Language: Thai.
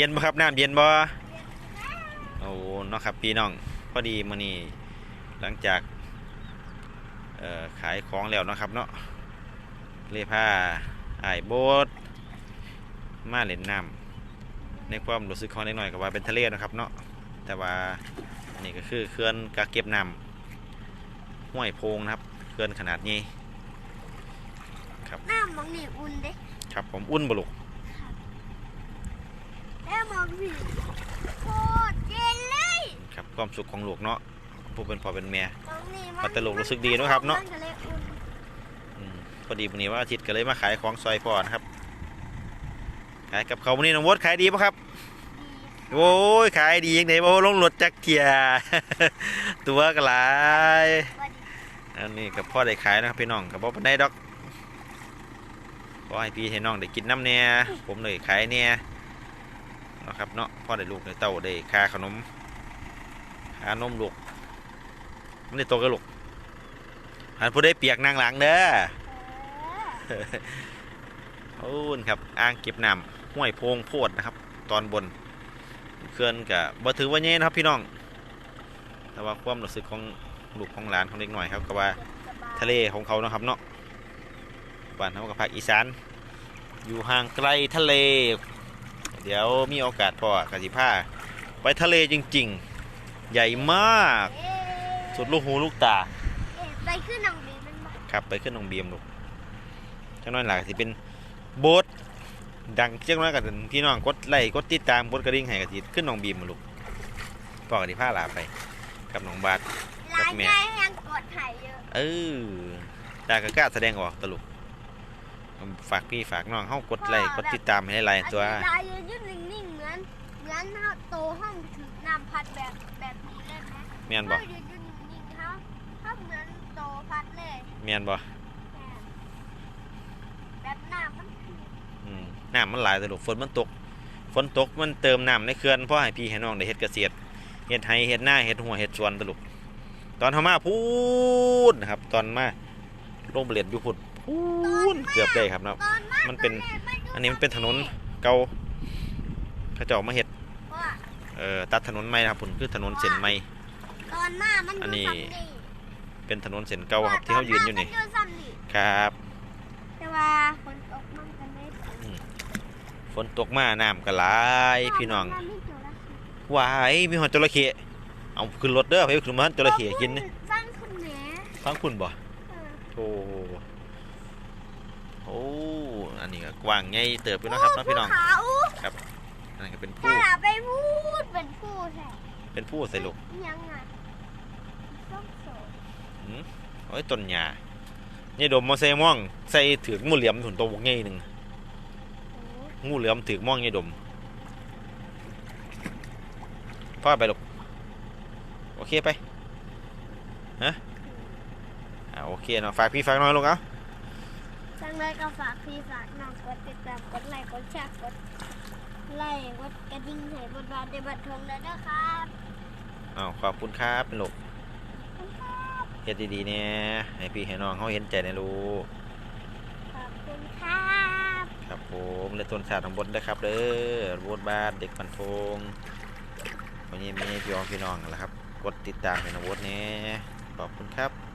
เย็นบ่ครับน้ำเย็นบ่โอ้เนาะครับพี่น้องพอดีมื้อนี้หลังจากเอ่อขายของแล้วเนาะครับเนาะเลยพาอ้ายโบ๊ทมาเล่นน้ำในความรู้สึกของเล็กน้อยก็ว่าเป็นทะเลเนาะครับเนาะแต่ว่าอันนี้ก็คือเขื่อนกักเก็บน้ำห้วยโพงนะครับเขื่อนขนาดนี้น้ำมองนี่อุ่นเด้ครับผมอุ่นบ่ลูก แล้วมองนี่โคตรเย็นเลยครับความสุขของลูกเนาะผู้เป็นพ่อเป็นแม่มองนี่มันตลกรู้สึกดีเนอะครับเนอะ มัก็เลยอุ่นอืมพอดีวันนี้ว่าอาทิตย์ก็เลยมาขายของซอยพ่อนะครับขายกับเขาววันนี้น้องวดขายดีปะครับโอ้ยขายดียังไงโอ้ลงรถจักเทีย ตัวก็หลายพอดีอันนี้กับพ่อได้ขายนะครับพี่น้องกับพ่อปานได้ดอกขอให้พี่ให้น้องได้กินน้ำเนี่ยผมเลยขายเนี่ยนะ ครับเนาะพ่อได้ลูกได้เต้าได้ค่าขนมค่านมลูกมันได้โตกับลูกอันผู้ได้เปียกนางหลังเด้อโอ้นครับอ่างเก็บน้ำห้วยโพงโพดนะครับ ตอนบนเขื่อนกับบ่ถือว่าเงี้นะครับพี่น้อง แต่ว่าความรู้สึกของลูกของหลานของเด็กหน่อยครับก็ว่าสบทะเลของเขานะครับเนาะบ้านเขากับภาคอีสาน อยู่ห่างไกลทะเล เดี๋ยวมีโอกาสพอกสิพาไปทะเลจริงๆ ใหญ่มากเอ๊ะสุดลูกหูลูกตาเอ๊ะไปขึ้นน้องบีมันบ่ครับไปขึ้นน้องเบียมลูกจังน้อยหลักสิเป็นโบ๊ทดังจังน้อยกับพี่น้องกดไลค์กดติดตามกดกระดิ่งให้กับสิขึ้นน้องบีมมาลูกพ่อกับที่พาหลาไปกับน้องบาสร้านแม่ใหญ่ยังกดถ่ายเยอะเออตากกล้าแสดงออกตลก ฝากพี่ฝากน้องเฮากดไลค์กดติดตามให้หลายๆตัวอันนี้ลายยืนนิ่งๆเหมือนเหมือนเฮาโตห้องถือน้ำพัดแบบแบบนี้เลยไหมแม่นบ่เฮายืนนิ่งๆเฮาเฮาเหมือนโตพัดเลยแม่นบ่แม่แบบน้ำมันคืออืมน้ำมันหลายตลกฝนมันตก ฝนตกมันเติมน้ำในเขื่อนเพราะให้พี่ให้น้องได้เฮ็ดเกษตรเฮ็ดไร่เฮ็ดนาเฮ็ดหัวเฮ็ดสวนตลกตอนเฮามาพูดนะครับ ตอนมาลงไปเรียนอยู่พุ่น พูนเกือบได้ครับเนาะตอนมามันเป็นตแรกอันนี้มันเป็นถนนเก่าเขาเจ้ามาเฮ็ดเพราะว่าเอ่อตัดถนนใหม่นะครับพุ่นคือถนนเส้นใหม่ตอนมามันอันนี้ยู่ซ้ำนี่เป็นถนนเส้นเก่าครับที่เขายืนอยู่นี่ตมามัซ้ำนี่ครับแต่ว่าฝนตกมันกันไม่ถึงฝนตกมาน้ำก็หลายพี่น้องมัไม่เกี่ยวแล้วหวายมีหอดจระเข้เอาขึ้นรถเด้อไปขึ้นมาจระเข้กินนี่สร้างคุณแหมฟังคุณบ่เออโอ้ โอ้อันนี้ก็กว้างใหญ่เติบอยู่นะครับเนาะพี่น้องภูเขาอันนี้ก็เป็นถ้าผู้เราไปพูดเป็นผู้แท้เป็นผู้ใส่ลูกยังไงต้องโสดโอ้ยต้นหญ้านี่ดมมาใส่ม่องใส่ถือกงูเหลี่ยมถุนตัวบกใหญ่หนึงโอ้งูเหลี่ยมถือกม่องนี่ดมพ่อไปลูกโอเคไปฮะอ่าโอเคเนาะฝากพี่ฝากน้องลูกเอา จังเลยก็ฝากพี่ฝากน้องกดติดตามกดไลค์กดแชร์กดไลค์กดกระดิ่งให้บนบานในบัตรทงเลยนะครับอ้าวขอบคุณครับเป็นลูกขอบคุณครับเฮ็ดดีๆเนี่ยให้พี่ให้น้องเขาเห็นใจในลูกขอบคุณครับ ครับผมและต้นชาติของบนได้อครับเด้อโบดบ้านเด็กปันพงวันนี้มีพี่น้องพี่น้องกันแล้วครับ กดติดตามให้นองโบดเนี่ยขอบคุณครับ